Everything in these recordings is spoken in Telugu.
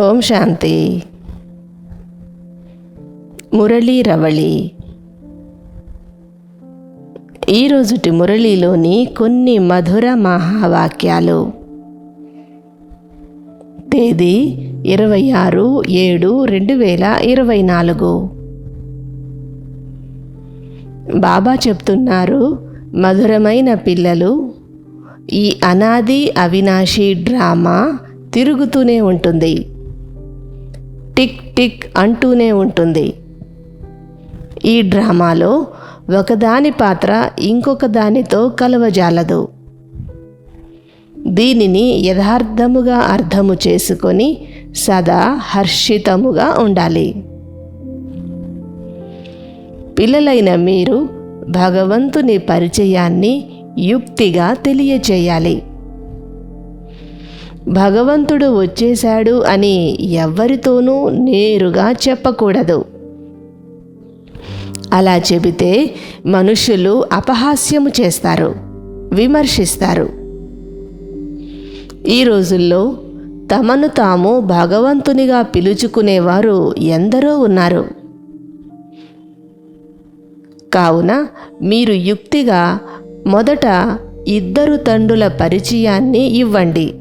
ఓం శాంతి. మురళీ రవళి. ఈరోజుటి మురళీలోని కొన్ని మధుర మహావాక్యాలు. తేదీ ఇరవై ఆరు ఏడు రెండు వేల ఇరవై నాలుగు. బాబా చెప్తున్నారు మధురమైన పిల్లలు ఈ అనాది అవినాశి డ్రామా తిరుగుతూనే ఉంటుంది. టిక్ టిక్ అంటూనే ఉంటుంది. ఈ డ్రామాలో ఒకదాని పాత్ర ఇంకొక దానితో కలవజాలదు. దీనిని యథార్థముగా అర్థము చేసుకొని సదా హర్షితముగా ఉండాలి. పిల్లలైన మీరు భగవంతుని పరిచయాన్ని యుక్తిగా తెలియచేయాలి. భగవంతుడు వచ్చేశాడు అని ఎవ్వరితోనూ నేరుగా చెప్పకూడదు. అలా చెబితే మనుషులు అపహాస్యము చేస్తారు విమర్శిస్తారు. ఈ రోజుల్లో తమను తాము భగవంతునిగా పిలుచుకునేవారు ఎందరో ఉన్నారు. కావున మీరు యుక్తిగా మొదట ఇద్దరు తండ్రుల పరిచయాన్ని ఇవ్వండి.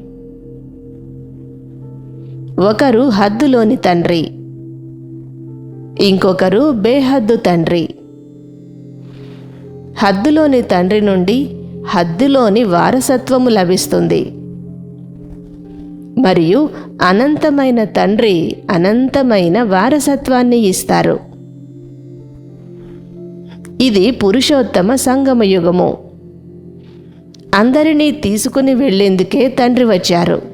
ఒకరు హద్దులోని తండ్రి ఇంకొకరు బేహద్దు తండ్రి. హద్దులోని తండ్రి నుండి హద్దులోని వారసత్వము లభిస్తుంది. మరియు అనంతమైన తండ్రి అనంతమైన వారసత్వాన్ని ఇస్తారు. ఇది పురుషోత్తమ సంగమయుగము. అందరినీ తీసుకుని వెళ్ళేందుకే తండ్రి వచ్చారు.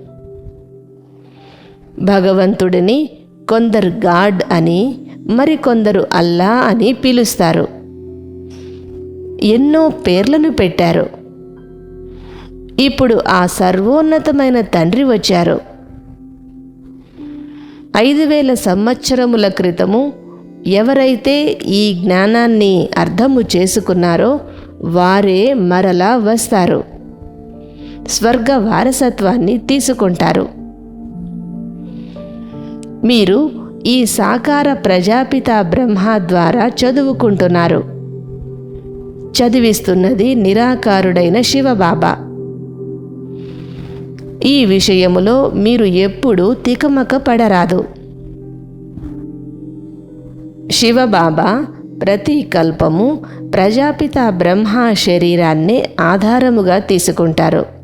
భగవంతుడిని కొందరు గాడ్ అని మరికొందరు అల్లా అని పిలుస్తారు. ఎన్నో పేర్లను పెట్టారు. ఇప్పుడు ఆ సర్వోన్నతమైన తండ్రి వచ్చారు. ఐదు వేల సంవత్సరముల క్రితము ఎవరైతే ఈ జ్ఞానాన్ని అర్థము చేసుకున్నారో వారే మరలా వస్తారు. స్వర్గ వారసత్వాన్ని తీసుకుంటారు. మీరు ఈ సాకార ప్రజాపిత బ్రహ్మ ద్వారా చదువుకుంటున్నారు. చదివిస్తున్నది నిరాకారుడైన శివబాబా. ఈ విషయములో మీరు ఎప్పుడూ తికమక పడరాదు. శివబాబా ప్రతి కల్పము ప్రజాపిత బ్రహ్మ శరీరాన్ని ఆధారముగా తీసుకుంటారు.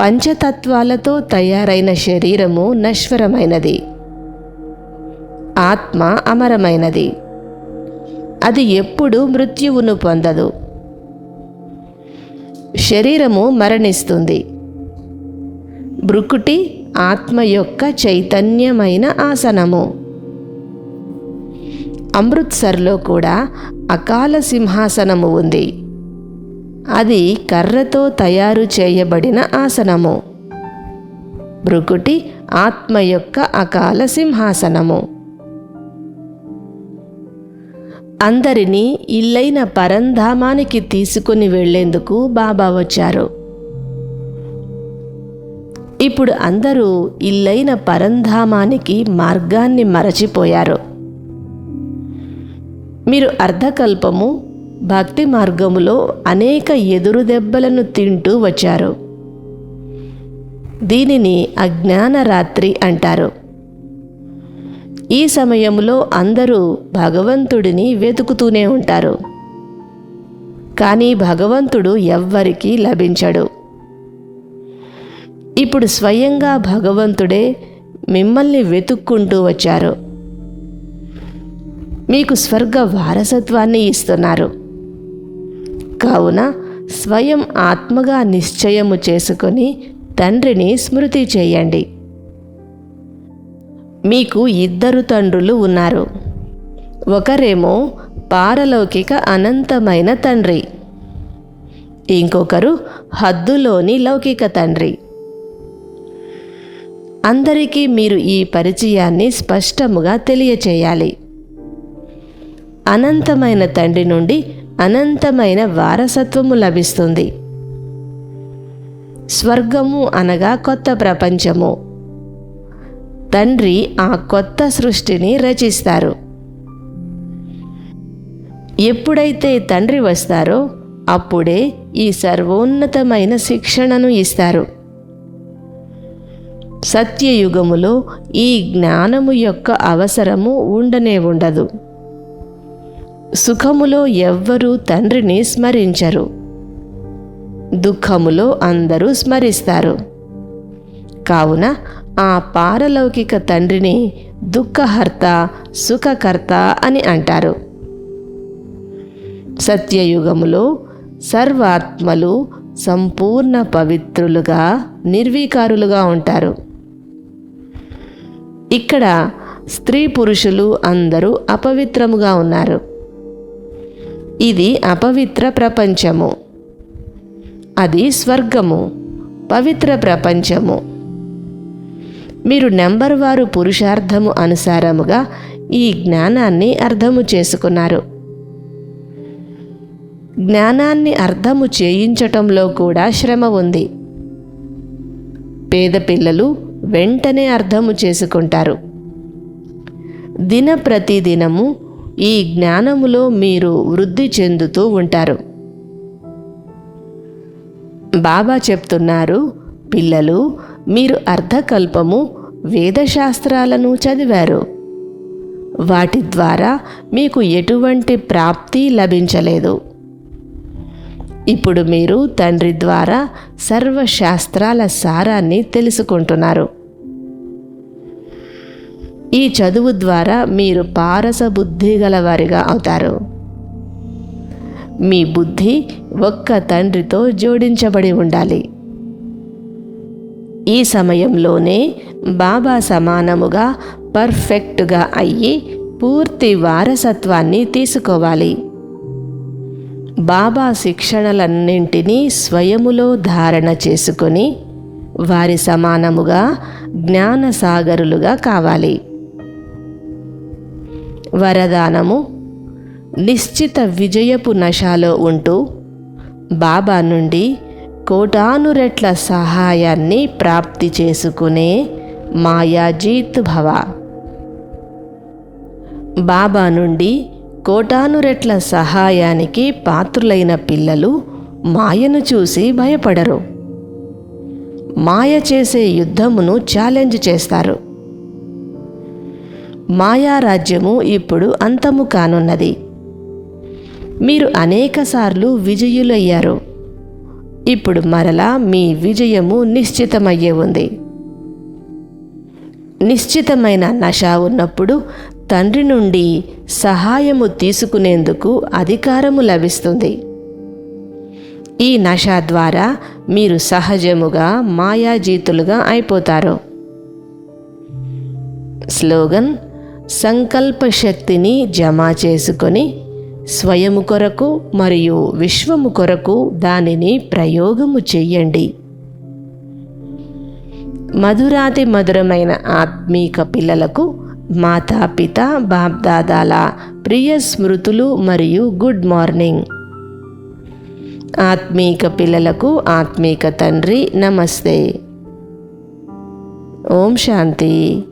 పంచతత్వాలతో తయారైన శరీరము నశ్వరమైనది. ఆత్మ అమరమైనది. అది ఎప్పుడు మృత్యువును పొందదు. శరీరము మరణిస్తుంది. బ్రుకుటి ఆత్మ యొక్క చైతన్యమైన ఆసనము. అమృత్సర్లో కూడా అకాల సింహాసనము ఉంది. అది కర్రతో తయారు చేయబడిన ఆసనము. భృకుటి ఆత్మ యొక్క అకాల సింహాసనము. అందరినీ ఇల్లైన పరంధామానికి తీసుకుని వెళ్ళేందుకు బాబా వచ్చారు. ఇప్పుడు అందరూ ఇల్లైన పరంధామానికి మార్గాన్ని మరచిపోయారు. మీరు అర్ధకల్పము భక్తి మార్గములో అనేక ఎదురు దెబ్బలను తింటూ వచ్చారు. దీనిని అజ్ఞాన రాత్రి అంటారు. ఈ సమయంలో అందరూ భగవంతుడిని వెతుకుతూనే ఉంటారు. కానీ భగవంతుడు ఎవ్వరికీ లభించడు. ఇప్పుడు స్వయంగా భగవంతుడే మిమ్మల్ని వెతుక్కుంటూ వచ్చారు. మీకు స్వర్గ వారసత్వాన్ని ఇస్తున్నారు. కావున స్వయం ఆత్మగా నిశ్చయము చేసుకొని తండ్రిని స్మృతి చేయండి. మీకు ఇద్దరు తండ్రులు ఉన్నారు. ఒకరేమో పారలౌకిక అనంతమైన తండ్రి. ఇంకొకరు హద్దులోని లౌకిక తండ్రి. అందరికీ మీరు ఈ పరిచయాన్ని స్పష్టముగా తెలియచేయాలి. అనంతమైన తండ్రి నుండి అనంతమైన వారసత్వము లభిస్తుంది. స్వర్గము అనగా కొత్త ప్రపంచము. తండ్రి ఆ కొత్త సృష్టిని రచిస్తారు. ఎప్పుడైతే తండ్రి వస్తారో అప్పుడే ఈ సర్వోన్నతమైన శిక్షణను ఇస్తారు. సత్యయుగములో ఈ జ్ఞానము యొక్క అవసరము ఉండనే ఉండదు. సుఖములో ఎవ్వరూ తండ్రిని స్మరించరు. దుఃఖములో అందరూ స్మరిస్తారు. కావున ఆ పారలౌకిక తండ్రిని దుఃఖహర్త సుఖకర్త అని అంటారు. సత్యయుగములో సర్వాత్మలు సంపూర్ణ పవిత్రులుగా నిర్వీకారులుగా ఉంటారు. ఇక్కడ స్త్రీ పురుషులు అందరూ అపవిత్రముగా ఉన్నారు. ఇది అపవిత్ర ప్రపంచము. అది స్వర్గము. పవిత్ర ప్రపంచము. మీరు నెంబర్ వారు పురుషార్థము అనుసారముగా ఈ జ్ఞానాన్ని అర్థము చేసుకున్నారు. జ్ఞానాన్ని అర్థము చేయించటంలో కూడా శ్రమ ఉంది. పేద పిల్లలు వెంటనే అర్థము చేసుకుంటారు. దిన ప్రతిదినము ఈ జ్ఞానములో మీరు వృద్ధి చెందుతూ ఉంటారు. బాబా చెప్తున్నారు పిల్లలు మీరు అర్ధకల్పము వేదశాస్త్రాలను చదివారు. వాటి ద్వారా మీకు ఎటువంటి ప్రాప్తి లభించలేదు. ఇప్పుడు మీరు తండ్రి ద్వారా సర్వశాస్త్రాల సారాన్ని తెలుసుకుంటున్నారు. ఈ చదువు ద్వారా మీరు పారస బుద్ధి గలవారిగా అవుతారు. మీ బుద్ధి ఒక్క తండ్రితో జోడించబడి ఉండాలి. ఈ సమయంలోనే బాబా సమానముగా పర్ఫెక్ట్గా అయ్యి పూర్తి వారసత్వాన్ని తీసుకోవాలి. బాబా శిక్షణలన్నింటినీ స్వయములో ధారణ చేసుకొని వారి సమానముగా జ్ఞానసాగరులుగా కావాలి. వరదానము. నిశ్చిత విజయపు నశాలో ఉంటూ బాబా నుండి కోటానురెట్ల సహాయాన్ని ప్రాప్తి చేసుకునే మాయాజీత్ భవ. బాబా నుండి కోటానురెట్ల సహాయానికి పాత్రులైన పిల్లలు మాయను చూసి భయపడరు. మాయ చేసే యుద్ధమును ఛాలెంజ్ చేస్తారు. మాయారాజ్యము ఇప్పుడు అంతము కానున్నది. మీరు అనేకసార్లు విజయులయ్యారు. ఇప్పుడు మరలా మీ విజయము నిశ్చితమయ్యే ఉంది. నిశ్చితమైన నశ ఉన్నప్పుడు తండ్రి నుండి సహాయము తీసుకునేందుకు అధికారము లభిస్తుంది. ఈ నశ ద్వారా మీరు సహజముగా మాయాజీతులుగా అయిపోతారు. స్లోగన్ సంకల్ప శక్తిని జమ చేసుకొని స్వయము కొరకు మరియు విశ్వము కొరకు దానిని ప్రయోగము చెయ్యండి. మధురాతి మధురమైన ఆత్మీక పిల్లలకు మాతాపిత బాబ్దాదాల ప్రియ స్మృతులు మరియు గుడ్ మార్నింగ్. ఆత్మీక పిల్లలకు ఆత్మీక తండ్రి నమస్తే. ఓం శాంతి.